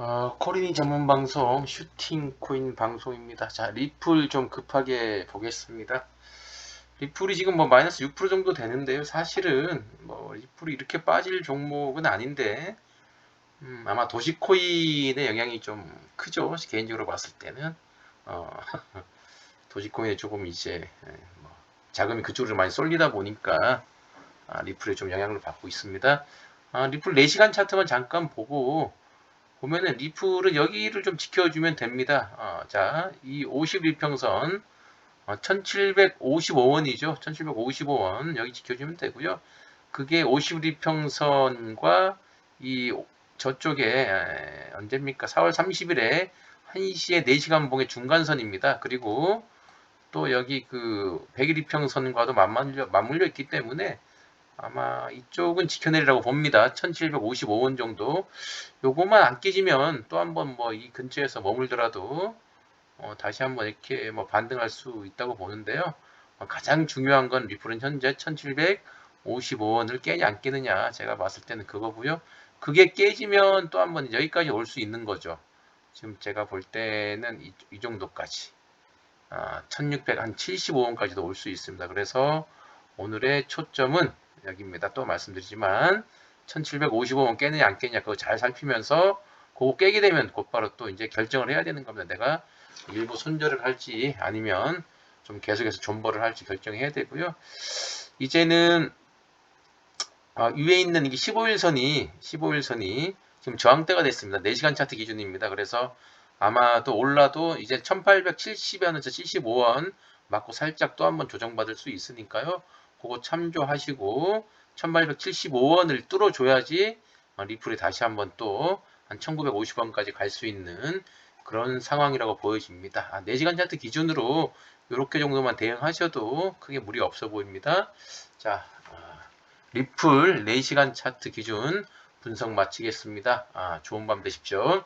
어, 코리니 전문 방송 슈팅 코인 방송입니다. 자, 리플 좀 급하게 보겠습니다. 리플이 지금 뭐 마이너스 6% 정도 되는데요. 사실은 뭐 리플이 이렇게 빠질 종목은 아닌데 음, 아마 도시코인의 영향이 좀 크죠. 개인적으로 봤을 때는 어, 도시코인에 조금 이제 예, 뭐 자금이 그쪽으로 많이 쏠리다 보니까 아, 리플에 좀 영향을 받고 있습니다. 아, 리플 4시간 차트만 잠깐 보고 보면은 리플은 여기를 좀 지켜주면 됩니다. 어, 자, 이 51평선 어, 1755원이죠. 1755원 여기 지켜주면 되고요. 그게 51평선과 이 저쪽에 에, 언제입니까? 4월 30일에 1시에 4시간 봉의 중간선입니다. 그리고 또 여기 그 101평선과도 맞물려, 맞물려 있기 때문에 아마 이쪽은 지켜내리라고 봅니다. 1755원 정도. 요거만 안 깨지면 또 한번 뭐 이 근처에서 머물더라도 어, 다시 한번 이렇게 뭐 반등할 수 있다고 보는데요. 어, 가장 중요한 건 리플은 현재 1755원을 깨냐 안 깨느냐 제가 봤을 때는 그거고요. 그게 깨지면 또 한번 여기까지 올 수 있는 거죠. 지금 제가 볼 때는 이, 이 정도까지 아, 1675원까지도 올 수 있습니다. 그래서 오늘의 초점은 여기입니다. 또 말씀드리지만 1755원 깨느냐 안 깨느냐 그거 잘 살피면서 그거 깨게 되면 곧바로 또 이제 결정을 해야 되는 겁니다. 내가 일부 손절을 할지 아니면 좀 계속해서 존버를 할지 결정해야 되고요. 이제는 아, 위에 있는 이게 15일선이 15일선이 지금 저항대가 됐습니다. 4시간 차트 기준입니다. 그래서 아마도 올라도 이제 1870원에서 75원 맞고 살짝 또 한번 조정받을 수 있으니까요. 그거 참조하시고 1875원을 뚫어줘야지 어, 리플이 다시 한번 또 한 1950원까지 갈 수 있는 그런 상황이라고 보여집니다. 아, 4시간 차트 기준으로 이렇게 정도만 대응하셔도 크게 무리 없어 보입니다. 자, 아, 리플 4시간 차트 기준 분석 마치겠습니다. 아, 좋은 밤 되십시오.